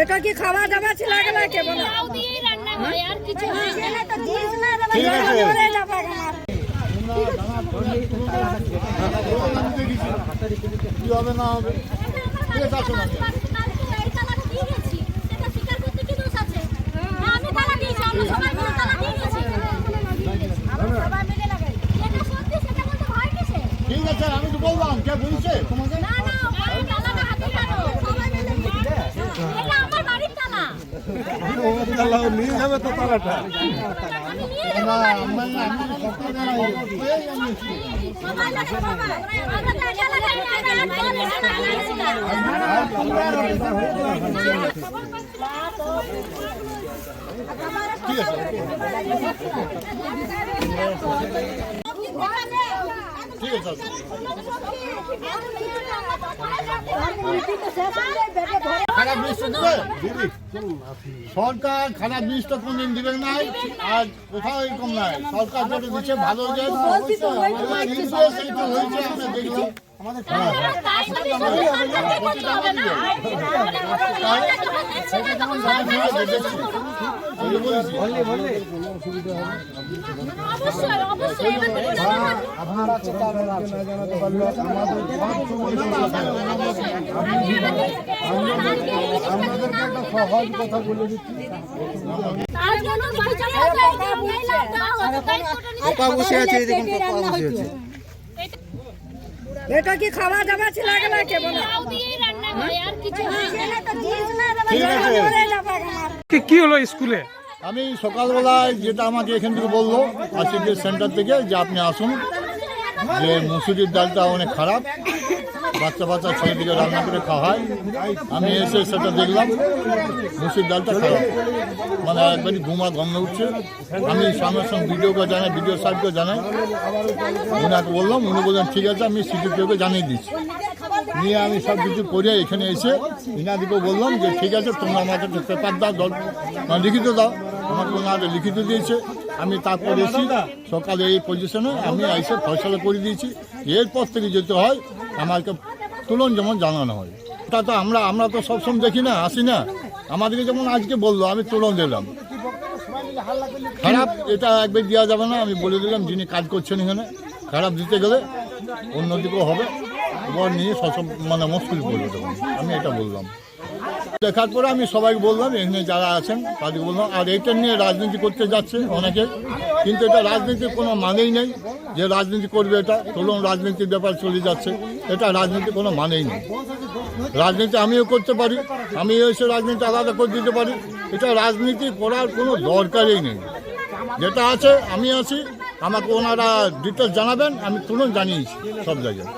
এটা কি খাওয়া দাওয়া ছিল আগে না কেবল ঠিক আছে। হবে না আছে মরে যাবে আমার কি হবে না হবে ঠিক আছে আসুন আপনি। ঠিক আছে আমি তো বললাম কে বলছে তোমাকে নিয়ে যাবে তো তালাটা না আমি আমি সকালে পেয়ে জানিয়েছি ঠিক আছে? ঠিক আছে দিদি সরকার খারাপ জিনিসটা কোনদিন দিবে না আর কোথাও এরকম নাই। সরকার যেটা দিচ্ছে ভালো যে সেইটা হয়েছে আমরা দেখলাম আমাদের আপনারা জানাতে পারলে একটা সহজ কথা বলে দিচ্ছি বসে আছে দেখুন বসে আছে। এটা কি খাওয়া দাওয়া ছিল আগে বলো? কি কি হলো স্কুলে? আমি সকালবেলায় যেটা আমাকে এখান থেকে বলল আশিকের সেন্টার থেকে যে আপনি আসুন যে মুসুরির ডালটা অনেক খারাপ বাচ্চা বাচ্চা ছেলেদিকে রান্না করে খাওয়া হয় আমি এসে সেটা দেখলাম মুসুরির ডালটা খারাপ। মানে একবারই ঘুমা গন্ধ উঠছে। আমি সঙ্গে সঙ্গে ভিডিওকে জানাই ভিডিও সাহেবকে জানাই। ওনাকে বললাম উনি বললেন ঠিক আছে আমি সিডিপিওকে জানিয়ে দিচ্ছি। নিয়ে আমি সব কিছু করে এখানে এসে ইনাদিকে বললাম যে, ঠিক আছে, তোমরা আমাকে একটা পেপার দাও মানে লিখিত দাও। আমাকে ওনারা লিখিত দিয়েছে। আমি তারপর এসি সকালে এই পজিশনে আমি এসে ফয়সলা করে দিয়েছি। এরপর থেকে যেতে হয়, আমাকে তুলন যেমন জানানো হয়। তা তো আমরা আমরা তো সবসময় দেখি না, আসি না। আমাদেরকে যেমন আজকে বলল, আমি তুলন দিলাম। খারাপ, এটা একবার দেওয়া যাবে না, আমি বলে দিলাম, যিনি কাজ করছেন এখানে, খারাপ দিতে গেলে অন্যদিকেও হবে। এবার নিয়ে সব মানে মুশকিল পড়বে তখন। আমি এটা বললাম। দেখার পরে আমি সবাইকে বললাম, এখানে যারা আছেন তাদেরকে বললাম, আর এটা নিয়ে রাজনীতি করতে যাচ্ছে অনেকে, কিন্তু এটা রাজনীতির কোনো মানেই নেই যে রাজনীতি করবে এটা। চলুন, রাজনীতির ব্যাপার চলে যাচ্ছে, এটা রাজনীতির কোনো মানেই নেই। রাজনীতি আমিও করতে পারি আমি এসে রাজনীতি আলাদা করে দিতে পারি। এটা রাজনীতি করার কোনো দরকারই নেই। যেটা আছে, আমি আছি আমাকে ওনারা ডিটেলস জানাবেন আমি তুলুন জানিয়েছি সব জায়গায়।